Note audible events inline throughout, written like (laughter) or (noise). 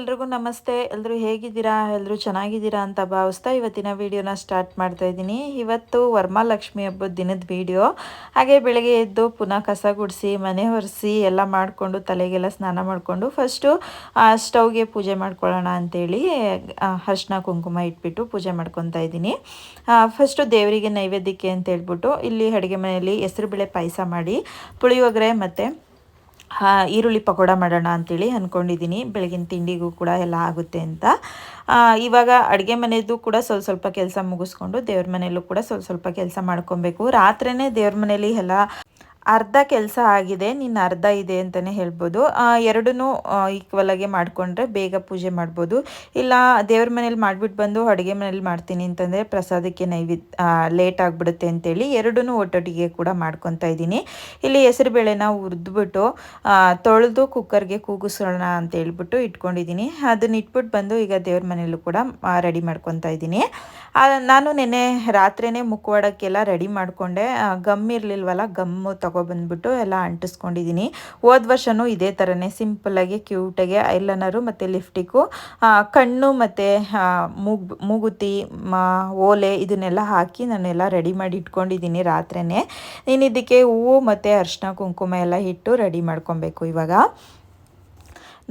ಎಲ್ರಿಗೂ ನಮಸ್ತೆ. ಎಲ್ಲರೂ ಹೇಗಿದ್ದೀರಾ? ಎಲ್ಲರೂ ಚೆನ್ನಾಗಿದ್ದೀರಾ ಅಂತ ಭಾವಿಸ್ತಾ ಇವತ್ತಿನ ವಿಡಿಯೋನ ಸ್ಟಾರ್ಟ್ ಮಾಡ್ತಾ ಇದ್ದೀನಿ. ಇವತ್ತು ವರ್ಮಾಲಕ್ಷ್ಮಿ ಹಬ್ಬದ ದಿನದ ವಿಡಿಯೋ. ಹಾಗೆ ಬೆಳಗ್ಗೆ ಎದ್ದು ಪುನಃ ಕಸ ಗುಡಿಸಿ, ಮನೆ ಒರೆಸಿ, ಎಲ್ಲ ಮಾಡಿಕೊಂಡು ತಲೆಗೆಲ್ಲ ಸ್ನಾನ ಮಾಡಿಕೊಂಡು ಫಸ್ಟು ಸ್ಟೌವ್ಗೆ ಪೂಜೆ ಮಾಡ್ಕೊಳ್ಳೋಣ ಅಂತೇಳಿ ಅರ್ಶಿನ ಕುಂಕುಮ ಇಟ್ಬಿಟ್ಟು ಪೂಜೆ ಮಾಡ್ಕೊತಾ ಇದ್ದೀನಿ. ಫಸ್ಟು ದೇವರಿಗೆ ನೈವೇದ್ಯಕ್ಕೆ ಅಂತ ಹೇಳ್ಬಿಟ್ಟು ಇಲ್ಲಿ ಅಡುಗೆ ಮನೆಯಲ್ಲಿ ಹೆಸರುಬೇಳೆ ಪಾಯಸ ಮಾಡಿ, ಪುಳಿಯೋಗರೆ ಮತ್ತು ಈರುಳ್ಳಿ ಪಕೋಡ ಮಾಡೋಣ ಅಂತೇಳಿ ಅಂದ್ಕೊಂಡಿದ್ದೀನಿ ಬೆಳಗಿನ ತಿಂಡಿಗೂ ಕೂಡ ಎಲ್ಲ ಆಗುತ್ತೆ ಅಂತ. ಇವಾಗ ಅಡುಗೆ ಮನೆಯದು ಕೂಡ ಸ್ವಲ್ಪ ಸ್ವಲ್ಪ ಕೆಲಸ ಮುಗಿಸ್ಕೊಂಡು ದೇವ್ರ ಮನೆಯಲ್ಲೂ ಕೂಡ ಸ್ವಲ್ಪ ಸ್ವಲ್ಪ ಕೆಲಸ ಮಾಡ್ಕೊಬೇಕು. ರಾತ್ರಿನೇ ದೇವ್ರ ಮನೇಲಿ ಎಲ್ಲ ಅರ್ಧ ಕೆಲಸ ಆಗಿದೆ ನಿನ್ನ ಅರ್ಧ ಇದೆ ಅಂತಲೇ ಹೇಳ್ಬೋದು. ಎರಡೂ ಈಕ್ವಲಾಗೆ ಮಾಡಿಕೊಂಡ್ರೆ ಬೇಗ ಪೂಜೆ ಮಾಡ್ಬೋದು. ಇಲ್ಲ, ದೇವ್ರ ಮನೇಲಿ ಮಾಡಿಬಿಟ್ಟು ಬಂದು ಅಡುಗೆ ಮನೇಲಿ ಮಾಡ್ತೀನಿ ಅಂತಂದರೆ ಪ್ರಸಾದಕ್ಕೆ ನೈವೇದ್ಯ ಲೇಟ್ ಆಗಿಬಿಡುತ್ತೆ ಅಂತೇಳಿ ಎರಡೂ ಒಟ್ಟೊಟ್ಟಿಗೆ ಕೂಡ ಮಾಡ್ಕೊತಾ ಇದ್ದೀನಿ. ಇಲ್ಲಿ ಹೆಸರು ಬೇಳೆನ ಹುರಿದ್ಬಿಟ್ಟು ತೊಳೆದು ಕುಕ್ಕರ್ಗೆ ಕೂಗಿಸೋಣ ಅಂತ ಹೇಳ್ಬಿಟ್ಟು ಇಟ್ಕೊಂಡಿದ್ದೀನಿ. ಅದನ್ನ ಇಟ್ಬಿಟ್ಟು ಬಂದು ಈಗ ದೇವ್ರ ಮನೇಲೂ ಕೂಡ ರೆಡಿ ಮಾಡ್ಕೊತಾ ಇದ್ದೀನಿ. ನಾನು ನೆನ್ನೆ ರಾತ್ರಿಯೇ ಮುಖವಾಡಕ್ಕೆಲ್ಲ ರೆಡಿ ಮಾಡಿಕೊಂಡೆ. ಗಮ್ ಇರಲಿಲ್ವಲ್ಲ, ಗಮ್ಮು ತಗೊಬಂದ್ಬಿಟ್ಟು ಎಲ್ಲ ಅಂಟಿಸ್ಕೊಂಡಿದ್ದೀನಿ. ಹೋದ ವರ್ಷವೂ ಇದೇ ಥರನೇ ಸಿಂಪಲ್ಲಾಗಿ ಕ್ಯೂಟಾಗಿ ಐಲನರು ಮತ್ತು ಲಿಫ್ಟಿಕ್ಕು ಕಣ್ಣು ಮತ್ತು ಮೂಗು, ಮೂಗುತಿ ಓಲೆ ಇದನ್ನೆಲ್ಲ ಹಾಕಿ ನಾನೆಲ್ಲ ರೆಡಿ ಮಾಡಿ ಇಟ್ಕೊಂಡಿದ್ದೀನಿ ರಾತ್ರಿಯೇ ನೀನು ಇದಕ್ಕೆ ಹೂವು ಮತ್ತು ಅರ್ಶಿನ ಕುಂಕುಮ ಎಲ್ಲ ಇಟ್ಟು ರೆಡಿ ಮಾಡ್ಕೊಬೇಕು ಇವಾಗ.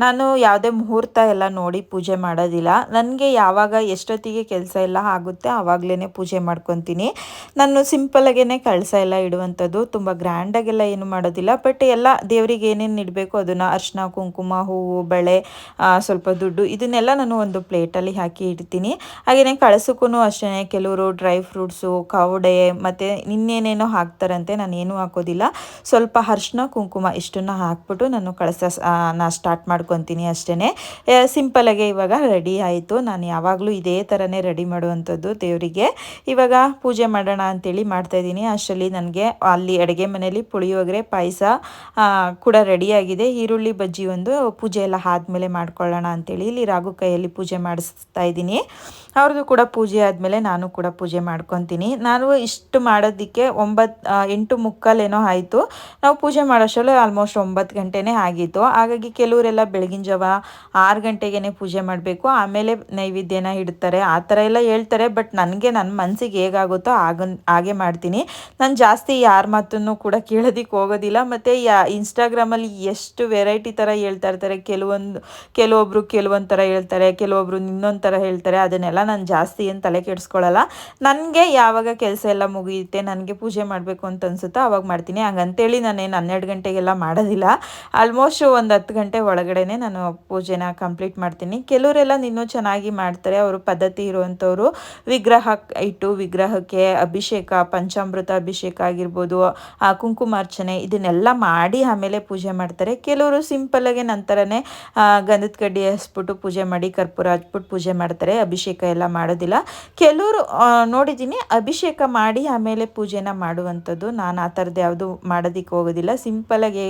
ನಾನು ಯಾವುದೇ ಮುಹೂರ್ತ ಎಲ್ಲ ನೋಡಿ ಪೂಜೆ ಮಾಡೋದಿಲ್ಲ. ನನಗೆ ಯಾವಾಗ ಎಷ್ಟೊತ್ತಿಗೆ ಕೆಲಸ ಎಲ್ಲ ಆಗುತ್ತೆ ಆವಾಗಲೇ ಪೂಜೆ ಮಾಡ್ಕೊತೀನಿ. ನಾನು ಸಿಂಪಲಾಗೇ ಕಳಸ ಎಲ್ಲ ಇಡುವಂಥದ್ದು. ತುಂಬ ಗ್ರ್ಯಾಂಡಾಗೆಲ್ಲ ಏನು ಮಾಡೋದಿಲ್ಲ. ಬಟ್ ಎಲ್ಲ ದೇವರಿಗೆ ಏನೇನು ಇಡಬೇಕು ಅದನ್ನು ಅರ್ಶಿನ, ಕುಂಕುಮ, ಹೂವು, ಬಳೆ ಸ್ವಲ್ಪ ದುಡ್ಡು ಇದನ್ನೆಲ್ಲ ನಾನು ಒಂದು ಪ್ಲೇಟಲ್ಲಿ ಹಾಕಿ ಇಡ್ತೀನಿ. ಹಾಗೆಯೇ ಕಳಸಕ್ಕೂ ಅಷ್ಟೇ ಕೆಲವರು ಡ್ರೈ ಫ್ರೂಟ್ಸು ಕವಡೆ ಮತ್ತು ಇನ್ನೇನೇನೋ ಹಾಕ್ತಾರಂತೆ ನಾನು ಏನೂ ಹಾಕೋದಿಲ್ಲ. ಸ್ವಲ್ಪ ಅರ್ಶಿನ, ಕುಂಕುಮ ಇಷ್ಟನ್ನು ಹಾಕ್ಬಿಟ್ಟು ನಾನು ಕಳಸ ನಾ ಸ್ಟಾರ್ಟ್ ಮಾಡ್ಕೊಂಡು ಮಾಡ್ಕೊತೀನಿ ಅಷ್ಟೇ ಸಿಂಪಲಾಗೆ ಇವಾಗ ರೆಡಿ ಆಯಿತು. ನಾನು ಯಾವಾಗಲೂ ಇದೇ ಥರನೇ ರೆಡಿ ಮಾಡುವಂಥದ್ದು ದೇವರಿಗೆ. ಇವಾಗ ಪೂಜೆ ಮಾಡೋಣ ಅಂತೇಳಿ ಮಾಡ್ತಾಯಿದ್ದೀನಿ ಅಷ್ಟರಲ್ಲಿ ನನಗೆ ಅಲ್ಲಿ ಅಡುಗೆ ಮನೆಯಲ್ಲಿ ಪುಳಿಯೋಗರೆ, ಪಾಯಸ ಕೂಡ ರೆಡಿಯಾಗಿದೆ ಈರುಳ್ಳಿ ಬಜ್ಜಿ ಒಂದು ಪೂಜೆ ಎಲ್ಲ ಆದಮೇಲೆ ಮಾಡ್ಕೊಳ್ಳೋಣ ಅಂತೇಳಿ ಇಲ್ಲಿ ರಾಗು ಕೈಯಲ್ಲಿ ಪೂಜೆ ಮಾಡಿಸ್ತಾ ಇದ್ದೀನಿ. ಅವ್ರದ್ದು ಕೂಡ ಪೂಜೆ ಆದಮೇಲೆ ನಾನು ಕೂಡ ಪೂಜೆ ಮಾಡ್ಕೊತೀನಿ. ನಾನು ಇಷ್ಟು ಮಾಡೋದಕ್ಕೆ ಒಂಬತ್ತು ಎಂಟು ಮುಕ್ಕಾಲೇನೋ ಆಯಿತು. ನಾವು ಪೂಜೆ ಮಾಡೋಷ್ಟರಲ್ಲೂ ಆಲ್ಮೋಸ್ಟ್ ಒಂಬತ್ತು ಗಂಟೆನೇ ಆಗಿತ್ತು. ಹಾಗಾಗಿ ಕೆಲವರೆಲ್ಲ ಬೆಳಗಿನ ಜಾವ ಆರು ಗಂಟೆಗೆ ಪೂಜೆ ಮಾಡಬೇಕು. ಆಮೇಲೆ ನೈವೇದ್ಯನ ಇಡ್ತಾರೆ. ಆ ಥರ ಎಲ್ಲ ಹೇಳ್ತಾರೆ. ಬಟ್ ನನಗೆ ನನ್ನ ಮನಸ್ಸಿಗೆ ಹೇಗಾಗುತ್ತೋ ಆಗ, ಹಾಗೆ ಮಾಡ್ತೀನಿ. ನಾನು ಜಾಸ್ತಿ ಯಾರ ಮಾತನ್ನು ಕೂಡ ಕೇಳೋದಕ್ಕೆ ಹೋಗೋದಿಲ್ಲ. ಮತ್ತು ಯಾ ಇನ್ಸ್ಟಾಗ್ರಾಮಲ್ಲಿ ಎಷ್ಟು ವೆರೈಟಿ ಥರ ಹೇಳ್ತಾ ಇರ್ತಾರೆ. ಕೆಲವೊಂದು ಕೆಲವೊಬ್ಬರು ಕೆಲವೊಂದು ಥರ ಹೇಳ್ತಾರೆ. ಕೆಲವೊಬ್ರು ಇನ್ನೊಂದು ಥರ ಹೇಳ್ತಾರೆ. ಅದನ್ನೆಲ್ಲ ನಾನು ಜಾಸ್ತಿ ಏನು ತಲೆ ಕೆಡಿಸ್ಕೊಳ್ಳಲ್ಲ ನನಗೆ ಯಾವಾಗ ಕೆಲಸ ಎಲ್ಲ ಮುಗಿಯುತ್ತೆ, ನನಗೆ ಪೂಜೆ ಮಾಡಬೇಕು ಅಂತ ಅನ್ಸುತ್ತೋ ಅವಾಗ ಮಾಡ್ತೀನಿ. ಹಂಗಂತೇಳಿ ನಾನೇನು ಹನ್ನೆರಡು ಗಂಟೆಗೆಲ್ಲ ಮಾಡೋದಿಲ್ಲ. ಆಲ್ಮೋಸ್ಟ್ ಒಂದು ಹತ್ತು ಗಂಟೆ ಒಳಗಡೆ ನಾನು ಪೂಜೆನ ಕಂಪ್ಲೀಟ್ ಮಾಡ್ತೀನಿ. ಕೆಲವರೆಲ್ಲ ಇನ್ನೂ ಚೆನ್ನಾಗಿ ಮಾಡ್ತಾರೆ. ಅವರು ಪದ್ಧತಿ ಇರುವಂಥವ್ರು. ವಿಗ್ರಹ ಇಟ್ಟು ವಿಗ್ರಹಕ್ಕೆ ಅಭಿಷೇಕ, ಪಂಚಾಮೃತ ಅಭಿಷೇಕ ಆಗಿರ್ಬೋದು ಕುಂಕುಮಾರ್ಚನೆ ಇದನ್ನೆಲ್ಲ ಮಾಡಿ ಆಮೇಲೆ ಪೂಜೆ ಮಾಡ್ತಾರೆ. ಕೆಲವರು ಸಿಂಪಲ್ಲಾಗೆ ನಂತರನೇ ಗಂಧದ ಕಡ್ಡಿ ಹಸ್ಬಿಟ್ಟು ಪೂಜೆ ಮಾಡಿ, ಕರ್ಪೂರ ಹಚ್ಬಿಟ್ಟು ಪೂಜೆ ಮಾಡ್ತಾರೆ. ಅಭಿಷೇಕ ಎಲ್ಲ ಮಾಡೋದಿಲ್ಲ. ಕೆಲವರು ನೋಡಿದ್ದೀನಿ ಅಭಿಷೇಕ ಮಾಡಿ ಆಮೇಲೆ ಪೂಜೆನ ಮಾಡುವಂಥದ್ದು. ನಾನು ಆ ಥರದ್ದು ಯಾವುದು ಮಾಡೋದಕ್ಕೆ ಹೋಗೋದಿಲ್ಲ. ಸಿಂಪಲಾಗಿ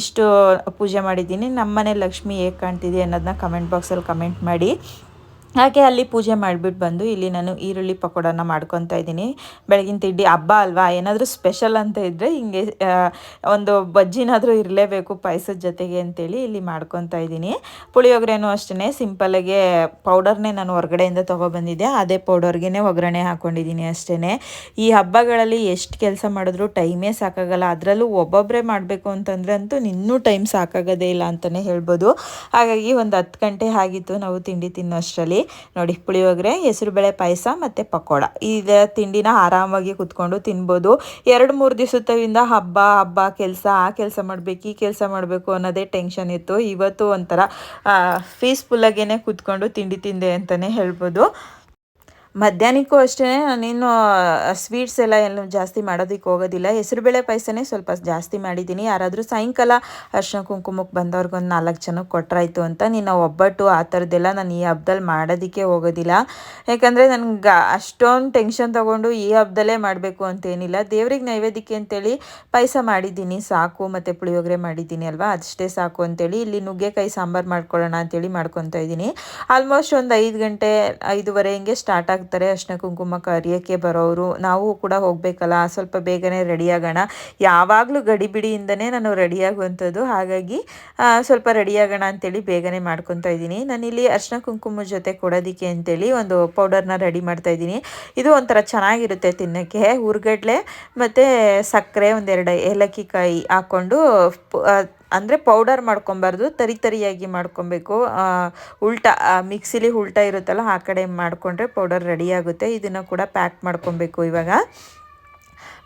ಇಷ್ಟು ಪೂಜೆ ಮಾಡಿದ್ದೀನಿ. ನಮ್ಮನೆ ಲಕ್ಷ್ಮಿ ಹೇಗೆ ಕಾಣ್ತಿದೆ ಅನ್ನೋದನ್ನ ಕಮೆಂಟ್ ಬಾಕ್ಸಲ್ಲಿ ಕಮೆಂಟ್ ಮಾಡಿ. ಹಾಗೆ ಅಲ್ಲಿ ಪೂಜೆ ಮಾಡಿಬಿಟ್ಟು ಬಂದು ಇಲ್ಲಿ ನಾನು ಈರುಳ್ಳಿ ಪಕೋಡನ ಮಾಡ್ಕೊತಾ ಇದ್ದೀನಿ. ಬೆಳಗಿನ ತಿಂಡಿ ಹಬ್ಬ ಅಲ್ವಾ? ಏನಾದರೂ ಸ್ಪೆಷಲ್ ಅಂತ ಇದ್ದರೆ ಹಿಂಗೆ ಒಂದು ಬಜ್ಜಿನಾದರೂ ಇರಲೇಬೇಕು ಪಾಯಸದ ಜೊತೆಗೆ ಅಂತೇಳಿ ಇಲ್ಲಿ ಮಾಡ್ಕೊತಾ ಇದ್ದೀನಿ. ಪುಳಿಯೋಗರೆನೂ ಅಷ್ಟೇ ಸಿಂಪಲ್ಲಾಗೆ ಪೌಡರ್ನೇ ನಾನು ಹೊರಗಡೆಯಿಂದ ತೊಗೊಬಂದಿದ್ದೆ. ಅದೇ ಪೌಡರ್ಗೆ ಒಗ್ಗರಣೆ ಹಾಕ್ಕೊಂಡಿದ್ದೀನಿ ಅಷ್ಟೇ ಈ ಹಬ್ಬಗಳಲ್ಲಿ ಎಷ್ಟು ಕೆಲಸ ಮಾಡಿದ್ರು ಟೈಮೇ ಸಾಕಾಗಲ್ಲ. ಅದರಲ್ಲೂ ಒಬ್ಬೊಬ್ಬರೇ ಮಾಡಬೇಕು ಅಂತಂದರೆ ಅಂತೂ ಇನ್ನೂ ಟೈಮ್ ಸಾಕಾಗೋದೇ ಇಲ್ಲ ಅಂತಲೇ ಹೇಳ್ಬೋದು. ಹಾಗಾಗಿ ಒಂದು ಹತ್ತು ಗಂಟೆ ಆಗಿತ್ತು ನಾವು ತಿಂಡಿ ತಿನ್ನೋ ಅಷ್ಟರಲ್ಲಿ. ನೋಡಿ, ಪುಳಿಯೋಗರೆ, ಹೆಸರುಬೇಳೆ ಪಾಯಸ ಮತ್ತು ಪಕೋಡ. ಇದ ತಿಂಡಿನ ಆರಾಮಾಗಿ ಕುತ್ಕೊಂಡು ತಿನ್ಬೋದು. ಎರಡು, ಮೂರು ದಿವಸದಿಂದ ಹಬ್ಬ ಹಬ್ಬ ಕೆಲಸ, ಆ ಕೆಲಸ ಮಾಡಬೇಕು, ಈ ಕೆಲಸ ಮಾಡಬೇಕು ಅನ್ನೋದೇ ಟೆನ್ಷನ್ ಇತ್ತು. ಇವತ್ತು ಒಂಥರ ಪೀಸ್ಫುಲ್ಲಾಗೇ ಕುತ್ಕೊಂಡು ತಿಂಡಿ ತಿಂದೆ ಅಂತಲೇ ಹೇಳ್ಬೋದು. ಮಧ್ಯಾಹ್ನಕ್ಕೂ ಅಷ್ಟೇ ನಾನೇನು ಸ್ವೀಟ್ಸ್ ಎಲ್ಲ ಏನು ಜಾಸ್ತಿ ಮಾಡೋದಕ್ಕೆ ಹೋಗೋದಿಲ್ಲ. ಹೆಸರುಬೇಳೆ ಪಾಯಸನೇ ಸ್ವಲ್ಪ ಜಾಸ್ತಿ ಮಾಡಿದ್ದೀನಿ. ಯಾರಾದರೂ ಸಾಯಂಕಾಲ ಅರ್ಶಿನ ಕುಂಕುಮಕ್ಕೆ ಬಂದವ್ರಿಗೆ ಒಂದು ನಾಲ್ಕು ಜನಕ್ಕೆ ಕೊಟ್ಟರಾಯ್ತು ಅಂತ ನೀನು ಒಬ್ಬಟ್ಟು ಆ ಥರದ್ದೆಲ್ಲ ನಾನು ಈ ಹಬ್ಬದಲ್ಲಿ ಮಾಡೋದಕ್ಕೆ ಹೋಗೋದಿಲ್ಲ. ಯಾಕಂದರೆ ನನಗೆ ಅಷ್ಟೊಂದು ಟೆನ್ಷನ್ ತೊಗೊಂಡು ಈ ಹಬ್ಬದಲ್ಲೇ ಮಾಡಬೇಕು ಅಂತೇನಿಲ್ಲ. ದೇವ್ರಿಗೆ ನೈವೇದ್ಯಕ್ಕೆ ಅಂತೇಳಿ ಪಾಯಸ ಮಾಡಿದ್ದೀನಿ. ಸಾಕು ಮತ್ತು ಪುಳಿಯೋಗರೆ ಮಾಡಿದ್ದೀನಿ ಅಲ್ವಾ? ಅಷ್ಟೇ ಸಾಕು ಅಂತೇಳಿ ಇಲ್ಲಿ ನುಗ್ಗೆಕಾಯಿ ಸಾಂಬಾರು ಮಾಡ್ಕೊಳ್ಳೋಣ ಅಂತೇಳಿ ಮಾಡ್ಕೊತಾ ಇದ್ದೀನಿ. ಆಲ್ಮೋಸ್ಟ್ ಒಂದು ಐದು ಗಂಟೆ ಐದುವರೆ ಹಿಂಗೆ ಸ್ಟಾರ್ಟ್ ಆಗಿ ಆಗ್ತಾರೆ ಅರ್ಶಿನ ಕುಂಕುಮ ಕರಿಯೋಕ್ಕೆ ಬರೋರು ನಾವು ಕೂಡ ಹೋಗಬೇಕಲ್ಲ, ಸ್ವಲ್ಪ ಬೇಗನೆ ರೆಡಿ ಆಗೋಣ. ಯಾವಾಗಲೂ ಗಡಿಬಿಡಿಯಿಂದನೇ ನಾನು ರೆಡಿ ಆಗುವಂಥದ್ದು. ಹಾಗಾಗಿ ಸ್ವಲ್ಪ ರೆಡಿ ಆಗೋಣ ಅಂತೇಳಿ ಬೇಗನೆ ಮಾಡ್ಕೊತಾ ಇದ್ದೀನಿ. ನಾನಿಲ್ಲಿ ಅರ್ಶಿನ ಕುಂಕುಮ ಜೊತೆ ಕೊಡೋದಕ್ಕೆ ಅಂತೇಳಿ ಒಂದು ಪೌಡರ್ನ ರೆಡಿ ಮಾಡ್ತಾ ಇದ್ದೀನಿ. ಇದು ಒಂಥರ ಚೆನ್ನಾಗಿರುತ್ತೆ ತಿನ್ನೋಕ್ಕೆ. ಹುರ್ಗಡ್ಲೆ ಮತ್ತು ಸಕ್ಕರೆ ಒಂದೆರಡು ಏಲಕ್ಕಿ ಕಾಯಿ ಹಾಕ್ಕೊಂಡು ಅಂದರೆ ಪೌಡರ್ ಮಾಡ್ಕೊಬಾರ್ದು, ತರಿ ತರಿಯಾಗಿ ಮಾಡ್ಕೊಬೇಕು. ಉಲ್ಟಾ ಮಿಕ್ಸಿಲಿ ಉಲ್ಟಾ ಇರುತ್ತಲ್ಲ, ಆ ಕಡೆ ಮಾಡಿಕೊಂಡ್ರೆ ಪೌಡರ್ ರೆಡಿ ಆಗುತ್ತೆ. ಇದನ್ನು ಕೂಡ ಪ್ಯಾಕ್ ಮಾಡ್ಕೊಬೇಕು ಇವಾಗ.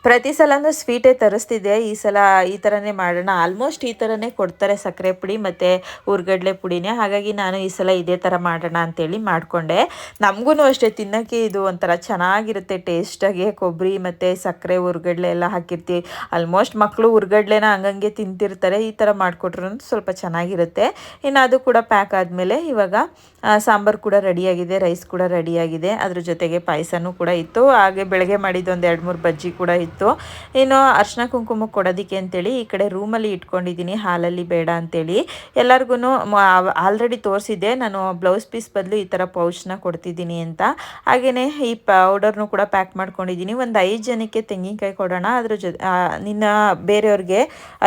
ಪ್ರತಿ ಸಲನೂ ಸ್ವೀಟೇ ತರಿಸ್ತಿದ್ದೆ. ಈ ಸಲ ಈ ಥರನೇ ಮಾಡೋಣ. ಆಲ್ಮೋಸ್ಟ್ ಈ ಥರನೇ ಕೊಡ್ತಾರೆ ಸಕ್ಕರೆ ಪುಡಿ ಮತ್ತು ಉರ್ಗಡ್ಲೆ ಪುಡಿನೇ. ಹಾಗಾಗಿ ನಾನು ಈ ಸಲ ಇದೇ ಥರ ಮಾಡೋಣ ಅಂತೇಳಿ ಮಾಡಿಕೊಂಡೆ. ನಮಗೂ ಅಷ್ಟೇ ತಿನ್ನೋಕ್ಕೆ ಇದು ಒಂಥರ ಚೆನ್ನಾಗಿರುತ್ತೆ. ಟೇಸ್ಟಾಗಿ ಕೊಬ್ಬರಿ ಮತ್ತು ಸಕ್ಕರೆ ಉರ್ಗಡ್ಲೆ ಎಲ್ಲ ಹಾಕಿರ್ತೀವಿ. ಆಲ್ಮೋಸ್ಟ್ ಮಕ್ಕಳು ಉರ್ಗಡ್ಲೆನ ಹಂಗಂಗೆ ತಿಂತಿರ್ತಾರೆ. ಈ ಥರ ಮಾಡಿಕೊಟ್ರು ಸ್ವಲ್ಪ ಚೆನ್ನಾಗಿರುತ್ತೆ. ಇನ್ನು ಅದು ಕೂಡ ಪ್ಯಾಕ್ ಆದಮೇಲೆ ಇವಾಗ ಸಾಂಬಾರು ಕೂಡ ರೆಡಿಯಾಗಿದೆ. ರೈಸ್ ಕೂಡ ರೆಡಿಯಾಗಿದೆ. ಅದ್ರ ಜೊತೆಗೆ ಪಾಯಸನೂ ಕೂಡ ಇತ್ತು. ಹಾಗೆ ಬೆಳಗ್ಗೆ ಮಾಡಿದ್ದು ಒಂದು ಎರಡು ಮೂರು ಬಜ್ಜಿ ಕೂಡ ಇತ್ತು. ಇನ್ನು ಅರ್ಶಿನ ಕುಂಕುಮ ಕೊಡೋದಕ್ಕೆ ಅಂತೇಳಿ ಈ ಕಡೆ ರೂಮಲ್ಲಿ ಇಟ್ಕೊಂಡಿದ್ದೀನಿ. ಹಾಲಲ್ಲಿ ಬೇಡ ಅಂತೇಳಿ. ಎಲ್ಲರಿಗೂ ಆಲ್ರೆಡಿ ತೋರಿಸಿದ್ದೆ. ನಾನು ಬ್ಲೌಸ್ ಪೀಸ್ ಬದಲು ಈ ಥರ ಪೌಚ್ನ ಕೊಡ್ತಿದ್ದೀನಿ ಅಂತ. ಹಾಗೆಯೇ ಈ ಪೌಡರ್ನು ಕೂಡ ಪ್ಯಾಕ್ ಮಾಡ್ಕೊಂಡಿದ್ದೀನಿ. ಒಂದು ಐದು ಜನಕ್ಕೆ ತೆಂಗಿನಕಾಯಿ ಕೊಡೋಣ. ಅದ್ರ ಜೊತೆ ನಿನ್ನ ಬೇರೆಯವ್ರಿಗೆ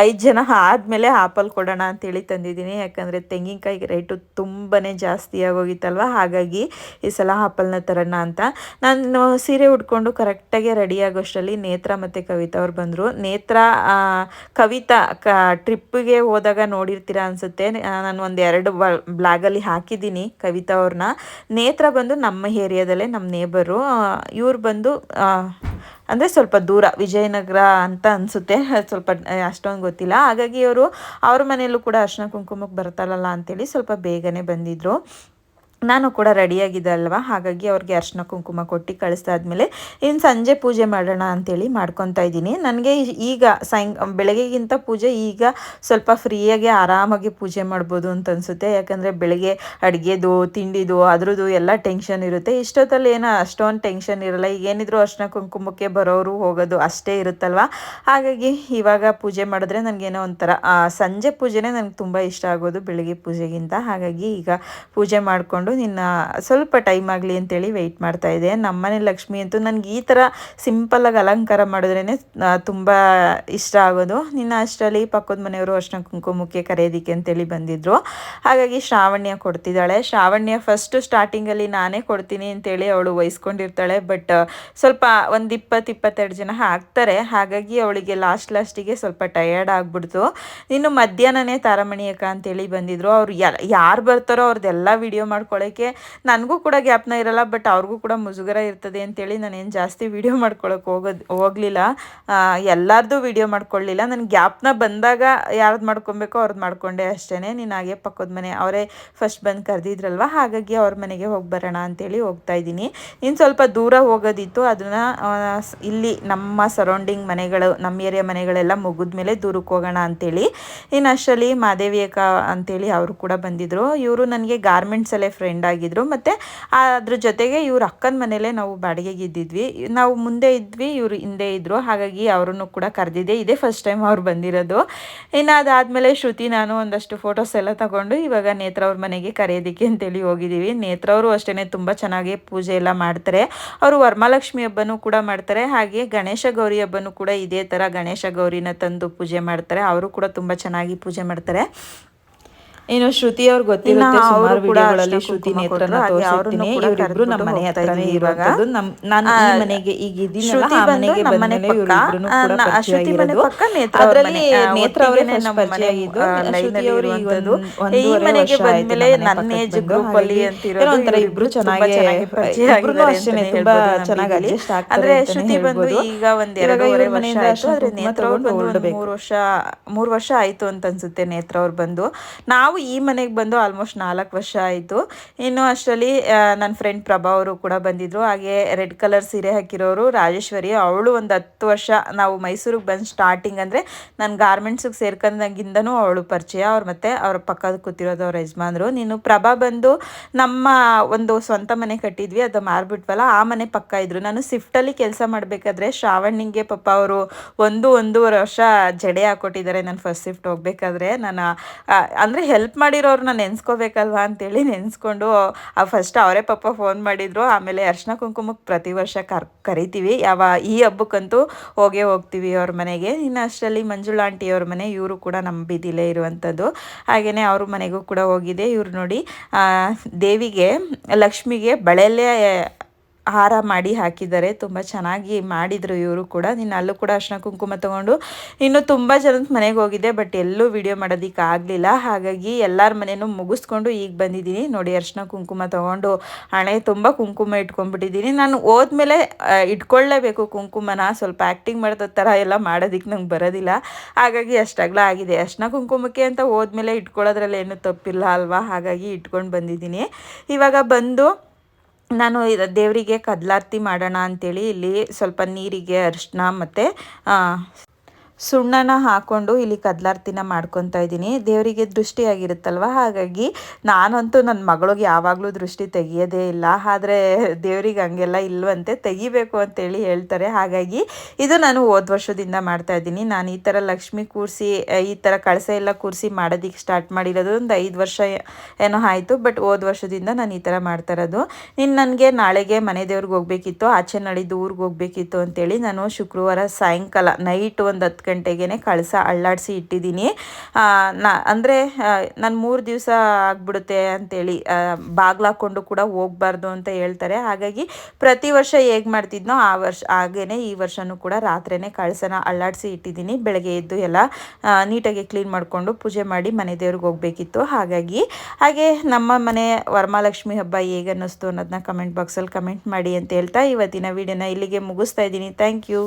ಐದು ಜನ ಆದಮೇಲೆ ಆಪಲ್ ಕೊಡೋಣ ಅಂತೇಳಿ ತಂದಿದ್ದೀನಿ. ಯಾಕಂದರೆ ತೆಂಗಿನಕಾಯಿ ರೇಟು ತುಂಬಾ ಜಾಸ್ತಿ ಆಗೋಗಿತ್ತಲ್ವ? ಹಾಗಾಗಿ ಈ ಸಲ ಆಪಲ್ನ ತರೋಣ ಅಂತ. ನಾನು ಸೀರೆ ಉಟ್ಕೊಂಡು ಕರೆಕ್ಟಾಗಿ ರೆಡಿ ಆಗೋಷ್ಟರಲ್ಲಿ ನೇತ್ರ ಮತ್ತು ಕವಿತಾ ಅವ್ರು ಬಂದರು. ನೇತ್ರ ಕವಿತಾ, ಕ ಟ್ರಿಪ್ಪಿಗೆ ಹೋದಾಗ ನೋಡಿರ್ತೀರ ಅನಿಸುತ್ತೆ. ನಾನು ಒಂದು ಎರಡು ಬ್ಲಾಗಲ್ಲಿ ಹಾಕಿದ್ದೀನಿ ಕವಿತಾ ಅವ್ರನ್ನ ನೇತ್ರ ಬಂದು ನಮ್ಮ ಏರಿಯಾದಲ್ಲೇ ನಮ್ಮ ನೇಬರು. ಇವ್ರು ಬಂದು ಅಂದರೆ ಸ್ವಲ್ಪ ದೂರ, ವಿಜಯನಗರ ಅಂತ ಅನಿಸುತ್ತೆ. (laughs) ಸ್ವಲ್ಪ ಅಷ್ಟೊಂದು ಗೊತ್ತಿಲ್ಲ. ಹಾಗಾಗಿ ಅವರು ಅವ್ರ ಮನೆಯಲ್ಲೂ ಕೂಡ ಅರ್ಶಿನ ಕುಂಕುಮಕ್ಕೆ ಬರ್ತಾರಲ್ಲ ಅಂತೇಳಿ ಸ್ವಲ್ಪ ಬೇಗನೆ ಬಂದಿದ್ದರು ನಾನು ಕೂಡ ರೆಡಿಯಾಗಿದೆ ಅಲ್ವಾ? ಹಾಗಾಗಿ ಅವ್ರಿಗೆ ಅರ್ಶಿನ ಕುಂಕುಮ ಕೊಟ್ಟು ಕಳಿಸ್ದಾದ್ಮೇಲೆ ಇನ್ನು ಸಂಜೆ ಪೂಜೆ ಮಾಡೋಣ ಅಂತೇಳಿ ಮಾಡ್ಕೊತಾ ಇದ್ದೀನಿ. ನನಗೆ ಈಗ ಸಾಯಂಕ ಬೆಳಗ್ಗೆಗಿಂತ ಪೂಜೆ ಈಗ ಸ್ವಲ್ಪ ಫ್ರೀಯಾಗಿ ಆರಾಮಾಗಿ ಪೂಜೆ ಮಾಡ್ಬೋದು ಅಂತ ಅನಿಸುತ್ತೆ. ಯಾಕಂದರೆ ಬೆಳಗ್ಗೆ ಅಡುಗೆದು, ತಿಂಡಿದು, ಅದ್ರದ್ದು ಎಲ್ಲ ಟೆನ್ಷನ್ ಇರುತ್ತೆ. ಇಷ್ಟೊತ್ತಲ್ಲಿ ಏನೋ ಅಷ್ಟೊಂದು ಟೆನ್ಷನ್ ಇರಲ್ಲ. ಈಗ ಏನಿದ್ರು ಅರ್ಶಿನ ಕುಂಕುಮಕ್ಕೆ ಬರೋರು ಹೋಗೋದು ಅಷ್ಟೇ ಇರುತ್ತಲ್ವ? ಹಾಗಾಗಿ ಇವಾಗ ಪೂಜೆ ಮಾಡಿದ್ರೆ ನನಗೇನೋ ಒಂಥರ ಸಂಜೆ ಪೂಜೆನೇ ನನಗೆ ತುಂಬ ಇಷ್ಟ ಆಗೋದು ಬೆಳಗ್ಗೆ ಪೂಜೆಗಿಂತ. ಹಾಗಾಗಿ ಈಗ ಪೂಜೆ ಮಾಡಿಕೊಂಡು ನಿನ್ನ ಸ್ವಲ್ಪ ಟೈಮ್ ಆಗಲಿ ಅಂತೇಳಿ ವೆಯ್ಟ್ ಮಾಡ್ತಾ ಇದೆ ನಮ್ಮನೆ ಲಕ್ಷ್ಮಿ ಅಂತೂ ನನಗೆ ಈ ಥರ ಸಿಂಪಲ್ಲಾಗಿ ಅಲಂಕಾರ ಮಾಡಿದ್ರೇ ತುಂಬ ಇಷ್ಟ ಆಗೋದು. ನಿನ್ನ ಅಷ್ಟರಲ್ಲಿ ಪಕ್ಕದ ಮನೆಯವರು ಅರ್ಶನ ಕುಂಕುಮಕ್ಕೆ ಕರೆಯೋದಿಕ್ಕೆ ಅಂತೇಳಿ ಬಂದಿದ್ದರು ಹಾಗಾಗಿ ಶ್ರಾವಣ್ಯ ಕೊಡ್ತಿದ್ದಾಳೆ. ಶ್ರಾವಣ್ಯ ಫಸ್ಟು ಸ್ಟಾರ್ಟಿಂಗಲ್ಲಿ ನಾನೇ ಕೊಡ್ತೀನಿ ಅಂತೇಳಿ ಅವಳು ವಹಿಸ್ಕೊಂಡಿರ್ತಾಳೆ. ಬಟ್ ಸ್ವಲ್ಪ ಒಂದು ಇಪ್ಪತ್ತು ಇಪ್ಪತ್ತೆರಡು ಜನ ಹಾಕ್ತಾರೆ ಹಾಗಾಗಿ ಅವಳಿಗೆ ಲಾಸ್ಟ್ ಲಾಸ್ಟಿಗೆ ಸ್ವಲ್ಪ ಟಯರ್ಡ್ ಆಗಿಬಿಡ್ತು. ಇನ್ನು ಮಧ್ಯಾಹ್ನನೇ ತಾರಮಣಿಯಕ್ಕ ಅಂತೇಳಿ ಬಂದಿದ್ರು. ಅವ್ರು ಯಾರು ಬರ್ತಾರೋ ಅವ್ರದ್ದೆಲ್ಲ ವಿಡಿಯೋ ಮಾಡ್ಕೊಳ್ಳಿ ಮಾಡ್ಕೊಳ್ಳೋಕ್ಕೆ ನನಗೂ ಕೂಡ ಗ್ಯಾಪ್ನ ಇರಲ್ಲ ಬಟ್ ಅವ್ರಿಗೂ ಕೂಡ ಮುಜುಗರ ಇರ್ತದೆ ಅಂತೇಳಿ ನಾನೇನು ಜಾಸ್ತಿ ವೀಡಿಯೋ ಮಾಡ್ಕೊಳಕ್ಕೆ ಹೋಗೋದು, ಹೋಗಲಿಲ್ಲ. ಎಲ್ಲರದ್ದು ವೀಡಿಯೋ ಮಾಡ್ಕೊಳ್ಳಿಲ್ಲ ನನ್ನ ಗ್ಯಾಪ್ನ ಬಂದಾಗ ಯಾರ್ದು ಮಾಡ್ಕೊಬೇಕೋ ಅವ್ರದ್ದು ಮಾಡ್ಕೊಂಡೆ ಅಷ್ಟೇ ನೀನು ಹಾಗೆ ಪಕ್ಕದ ಮನೆ ಅವರೇ ಫಸ್ಟ್ ಬಂದು ಕರೆದಿದ್ರಲ್ವ? ಹಾಗಾಗಿ ಅವ್ರ ಮನೆಗೆ ಹೋಗಿ ಬರೋಣ ಅಂತೇಳಿ ಹೋಗ್ತಾ ಇದ್ದೀನಿ. ಇನ್ನು ಸ್ವಲ್ಪ ದೂರ ಹೋಗೋದಿತ್ತು. ಅದನ್ನು ಇಲ್ಲಿ ನಮ್ಮ ಸರೌಂಡಿಂಗ್ ಮನೆಗಳು, ನಮ್ಮ ಏರಿಯಾ ಮನೆಗಳೆಲ್ಲ ಮುಗಿದ ಮೇಲೆ ದೂರಕ್ಕೆ ಹೋಗೋಣ ಅಂತೇಳಿ. ಇನ್ನು ಅಷ್ಟರಲ್ಲಿ ಮಾದೇವಿ ಅಕ್ಕ ಅಂತೇಳಿ ಅವರು ಕೂಡ ಬಂದಿದ್ದರು ಇವರು ನನಗೆ ಗಾರ್ಮೆಂಟ್ಸಲ್ಲೇ ಫ್ರೆಂಡ್ ಫ್ರೆಂಡ್ ಆಗಿದ್ರು. ಮತ್ತು ಅದ್ರ ಜೊತೆಗೆ ಇವ್ರ ಅಕ್ಕನ ಮನೇಲೆ ನಾವು ಬಾಡಿಗೆಗೆ ಇದ್ದಿದ್ವಿ ನಾವು ಮುಂದೆ ಇದ್ವಿ, ಇವರು ಹಿಂದೆ ಇದ್ದರು ಹಾಗಾಗಿ ಅವರನ್ನು ಕೂಡ ಕರೆದಿದ್ದೆ. ಇದೇ ಫಸ್ಟ್ ಟೈಮ್ ಅವ್ರು ಬಂದಿರೋದು. ಇನ್ನು ಅದಾದ್ಮೇಲೆ ಶ್ರುತಿ, ನಾನು ಒಂದಷ್ಟು ಫೋಟೋಸ್ ಎಲ್ಲ ತಗೊಂಡು ಇವಾಗ ನೇತ್ರ ಅವ್ರ ಮನೆಗೆ ಕರೆಯೋದಕ್ಕೆ ಅಂತೇಳಿ ಹೋಗಿದ್ದೀವಿ. ನೇತ್ರ ಅವರು ಅಷ್ಟೇ ತುಂಬ ಚೆನ್ನಾಗಿ ಪೂಜೆ ಎಲ್ಲ ಮಾಡ್ತಾರೆ. ಅವರು ವರಮಹಾಲಕ್ಷ್ಮಿ ಹಬ್ಬನೂ ಕೂಡ ಮಾಡ್ತಾರೆ. ಹಾಗೆ ಗಣೇಶ ಗೌರಿ ಹಬ್ಬನೂ ಕೂಡ ಇದೇ ಥರ ಗಣೇಶ ಗೌರಿನ ತಂದು ಪೂಜೆ ಮಾಡ್ತಾರೆ. ಅವರು ಕೂಡ ತುಂಬ ಚೆನ್ನಾಗಿ ಪೂಜೆ ಮಾಡ್ತಾರೆ. ಇನ್ನು ಶ್ರುತಿ ಅವ್ರು ಗೊತ್ತಿರುತ್ತೆ ಸುಮಾರು ವಿಡಿಯೋಗಳಲ್ಲಿ ಶ್ರುತಿ ನೇತ್ರನ ತೋರಿಸಿರ್ತೀನಿ. ಇವರಿಬ್ರು ನಮ್ಮ ಮನೆ ಹತ್ರನೇ ಇವಾಗ. ನಮ್ ನಾನು ಈ ಮನೆಗೆ ಈಗ ಇದೀನಲ್ಲ ಆ ಮನೆಗೆ ಬಂದ್ಮೇಲೆ ಇವರಿಬ್ರು ಕೂಡ ಪರಿಚಯ ಆಗಿರೋದು ಅದರಲ್ಲಿ ನೇತ್ರ ಅವರೇ ನಮ್ಮ ಪರಿಚಯ ಆಗಿದ್ದು ಶ್ರುತಿ ಅವರು ಈಗ ಒಂದು ಈ ಮನೆಗೆ ಬಂದ್ಮೇಲೆ ನನ್ನ ಏಜ್ ಗ್ರೂಪ್ ಅಲ್ಲಿ ಅಂತಿರೋ ಒಂಥರ ಇಬ್ರು ಚೆನ್ನಾಗಿ ಪರಿಚಯ ಆಗಿದ್ದಾರೆ ಅಷ್ಟೇ ತುಂಬಾ ಚೆನ್ನಾಗಿ ಅಡ್ಜಸ್ಟ್ ಆಗ್ತಾರೆ ಅಂದ್ರೆ ಶ್ರುತಿ ಬಂದು ಈಗ ಒಂದ್ ಎರಡೂವರೆ ವರ್ಷ ಆಯ್ತು ಆದ್ರೆ ನೇತ್ರ ಅವ್ರು ಬಂದು ಮೂರು ವರ್ಷ ಮೂರು ವರ್ಷ ಆಯ್ತು ಅಂತ ಅನ್ಸುತ್ತೆ. ನೇತ್ರ ಅವ್ರು ಬಂದು ನಾವು ಈ ಮನೆಗೆ ಬಂದು ಆಲ್ಮೋಸ್ಟ್ ನಾಲ್ಕು ವರ್ಷ ಆಯಿತು. ಇನ್ನು ಅಷ್ಟರಲ್ಲಿ ನನ್ನ ಫ್ರೆಂಡ್ ಪ್ರಭಾ ಅವರು ಕೂಡ ಬಂದಿದ್ದರು ಹಾಗೆ ರೆಡ್ ಕಲರ್ ಸೀರೆ ಹಾಕಿರೋರು ರಾಜೇಶ್ವರಿ. ಅವಳು ಒಂದು ಹತ್ತು ವರ್ಷ ನಾವು ಮೈಸೂರಿಗೆ ಬಂದು ಸ್ಟಾರ್ಟಿಂಗ್ ಅಂದರೆ ನಾನು ಗಾರ್ಮೆಂಟ್ಸಿಗೆ ಸೇರ್ಕೊಂಡಾಗಿಂದನೂ ಅವಳು ಪರಿಚಯ. ಅವ್ರು ಮತ್ತೆ ಅವ್ರ ಪಕ್ಕದ ಕೂತಿರೋದು ಅವ್ರ ಯಜಮಾನರು. ನೀನು ಪ್ರಭಾ ಬಂದು ನಮ್ಮ ಒಂದು ಸ್ವಂತ ಮನೆ ಕಟ್ಟಿದ್ವಿ. ಅದು ಮಾರ್ಬಿಟ್ವಲ್ಲ, ಆ ಮನೆ ಪಕ್ಕ ಇದ್ರು. ನಾನು ಸಿಫ್ಟಲ್ಲಿ ಕೆಲಸ ಮಾಡಬೇಕಾದ್ರೆ ಶ್ರಾವಣಿಗೆ ಪಾಪ ಅವರು ಒಂದು ಒಂದೂವರೆ ವರ್ಷ ಜಡೆ ಹಾಕೊಟ್ಟಿದ್ದಾರೆ ನಾನು ಫಸ್ಟ್ ಶಿಫ್ಟ್ ಹೋಗ್ಬೇಕಾದ್ರೆ. ನಾನು ಅಂದರೆ ಹೆಲ್ಪ್ ಹೆಲ್ಪ್ ಮಾಡಿರೋರನ್ನ ನೆನೆಸ್ಕೋಬೇಕಲ್ವಾ ಅಂತೇಳಿ ನೆನೆಸ್ಕೊಂಡು ಫಸ್ಟ್ ಅವರೇ ಪಾಪ ಫೋನ್ ಮಾಡಿದರು, ಆಮೇಲೆ ಅರ್ಶಿನ ಕುಂಕುಮಕ್ಕೆ ಪ್ರತಿ ವರ್ಷ ಕರ್, ಕರಿತೀವಿ. ಯಾವ, ಈ ಹಬ್ಬಕ್ಕಂತೂ ಹೋಗೇ ಹೋಗ್ತೀವಿ ಅವ್ರ ಮನೆಗೆ. ಇನ್ನು ಅಷ್ಟರಲ್ಲಿ ಮಂಜುಳಾ ಆಂಟಿಯವ್ರ ಮನೆ, ಇವರು ಕೂಡ ನಮ್ಮ ಬೀದಿಲೇ ಇರುವಂಥದ್ದು ಹಾಗೆಯೇ ಅವ್ರ ಮನೆಗೂ ಕೂಡ ಹೋಗಿದೆ. ಇವ್ರು ನೋಡಿ ದೇವಿಗೆ, ಲಕ್ಷ್ಮಿಗೆ ಬಳೆಯಲ್ಲೇ ಹಾರ ಮಾಡಿ ಹಾಕಿದ್ದಾರೆ. ತುಂಬ ಚೆನ್ನಾಗಿ ಮಾಡಿದರು ಇವರು ಕೂಡ. ನೀನು ಅಲ್ಲೂ ಕೂಡ ಅರ್ಶನ ಕುಂಕುಮ ತೊಗೊಂಡು ಇನ್ನು ತುಂಬ ಜನ ಮನೆಗೆ ಹೋಗಿದ್ದೆ. ಬಟ್ ಎಲ್ಲೂ ವಿಡಿಯೋ ಮಾಡೋದಕ್ಕೆ ಆಗಲಿಲ್ಲ. ಹಾಗಾಗಿ ಎಲ್ಲರ ಮನೆಯೂ ಮುಗಿಸ್ಕೊಂಡು ಈಗ ಬಂದಿದ್ದೀನಿ. ನೋಡಿ ಅರ್ಶನ ಕುಂಕುಮ ತೊಗೊಂಡು ಹಣೆ ತುಂಬ ಕುಂಕುಮ ಇಟ್ಕೊಂಡ್ಬಿಟ್ಟಿದ್ದೀನಿ. ನಾನು ಹೋದ್ಮೇಲೆ ಇಟ್ಕೊಳ್ಳೇಬೇಕು ಕುಂಕುಮನ. ಸ್ವಲ್ಪ ಆ್ಯಕ್ಟಿಂಗ್ ಮಾಡಿದ ಥರ ಎಲ್ಲ ಮಾಡೋದಕ್ಕೆ ನಂಗೆ ಬರೋದಿಲ್ಲ. ಹಾಗಾಗಿ ಅಷ್ಟಾಗ್ಲ ಆಗಿದೆ. ಅರ್ಶನ ಕುಂಕುಮಕ್ಕೆ ಅಂತ ಹೋದ್ಮೇಲೆ ಇಟ್ಕೊಳ್ಳೋದ್ರಲ್ಲಿ ಏನು ತಪ್ಪಿಲ್ಲ ಅಲ್ವಾ? ಹಾಗಾಗಿ ಇಟ್ಕೊಂಡು ಬಂದಿದ್ದೀನಿ. ಇವಾಗ ಬಂದು ನಾನು ದೇವರಿಗೆ ಕದ್ಲಾರ್ತಿ ಮಾಡೋಣ ಅಂತೇಳಿ ಇಲ್ಲಿ ಸ್ವಲ್ಪ ನೀರಿಗೆ ಅರಿಶಿನ ಮತ್ತು ಸುಣ್ಣನ ಹಾಕ್ಕೊಂಡು ಇಲ್ಲಿ ಕದ್ಲಾರ್ತಿನ ಮಾಡ್ಕೊತಾ ಇದ್ದೀನಿ. ದೇವರಿಗೆ ದೃಷ್ಟಿ ಆಗಿರುತ್ತಲ್ವ ಹಾಗಾಗಿ ನಾನಂತೂ ನನ್ನ ಮಗಳಿಗೆ ಯಾವಾಗಲೂ ದೃಷ್ಟಿ ತೆಗಿಯೋದೇ ಇಲ್ಲ. ಆದರೆ ದೇವರಿಗೆ ಹಂಗೆಲ್ಲ ಇಲ್ವಂತೆ ತೆಗಿಬೇಕು ಅಂತೇಳಿ ಹೇಳ್ತಾರೆ. ಹಾಗಾಗಿ ಇದು ನಾನು ಹೋದ ವರ್ಷದಿಂದ ಮಾಡ್ತಾ ಇದ್ದೀನಿ. ನಾನು ಈ ಥರ ಲಕ್ಷ್ಮಿ ಕೂರಿಸಿ, ಈ ಥರ ಕಳಸೆ ಎಲ್ಲ ಕೂರಿಸಿ ಮಾಡೋದಿಕ್ಕೆ ಸ್ಟಾರ್ಟ್ ಮಾಡಿರೋದು ಒಂದು ಐದು ವರ್ಷ ಏನೋ ಆಯಿತು. ಬಟ್ ಹೋದ ವರ್ಷದಿಂದ ನಾನು ಈ ಥರ ಮಾಡ್ತಾ ಇರೋದು. ಇನ್ನು ನನಗೆ ನಾಳೆಗೆ ಮನೆ ದೇವ್ರಿಗೆ ಹೋಗಬೇಕಿತ್ತು. ಆಚೆ ನಡಿದು ಊರಿಗೆ ಹೋಗ್ಬೇಕಿತ್ತು ಅಂತೇಳಿ ನಾನು ಶುಕ್ರವಾರ ಸಾಯಂಕಾಲ ನೈಟ್ ಒಂದು ಹತ್ತು ಗಂಟೆಗೆ ಕಳಸ ಅಳ್ಳಾಡಿಸಿ ಇಟ್ಟಿದ್ದೀನಿ. ನಾ, ಅಂದರೆ ನಾನು ಮೂರು ದಿವಸ ಆಗ್ಬಿಡುತ್ತೆ ಅಂತೇಳಿ ಬಾಗ್ಲಾಕೊಂಡು ಕೂಡ ಹೋಗ್ಬಾರ್ದು ಅಂತ ಹೇಳ್ತಾರೆ. ಹಾಗಾಗಿ ಪ್ರತಿ ವರ್ಷ ಹೇಗೆ ಮಾಡ್ತಿದ್ನೋ ಆ ವರ್ಷ ಹಾಗೇ ಈ ವರ್ಷನೂ ಕೂಡ ರಾತ್ರಿನೇ ಕಳಸನ ಅಳ್ಳಾಡಿಸಿ ಇಟ್ಟಿದ್ದೀನಿ. ಬೆಳಗ್ಗೆ ಎದ್ದು ಎಲ್ಲ ನೀಟಾಗಿ ಕ್ಲೀನ್ ಮಾಡಿಕೊಂಡು ಪೂಜೆ ಮಾಡಿ ಮನೆ ದೇವ್ರಿಗೆ ಹೋಗಬೇಕಿತ್ತು. ಹಾಗಾಗಿ, ಹಾಗೆ ನಮ್ಮ ಮನೆ ವರಮಹಾಲಕ್ಷ್ಮಿ ಹಬ್ಬ ಹೇಗೆ ಅನ್ನಿಸ್ತು ಅನ್ನೋದನ್ನ ಕಮೆಂಟ್ ಬಾಕ್ಸಲ್ಲಿ ಕಮೆಂಟ್ ಮಾಡಿ ಅಂತ ಹೇಳ್ತಾ ಇವತ್ತಿನ ವಿಡಿಯೋನ ಇಲ್ಲಿಗೆ ಮುಗಿಸ್ತಾ ಇದ್ದೀನಿ. Thank you.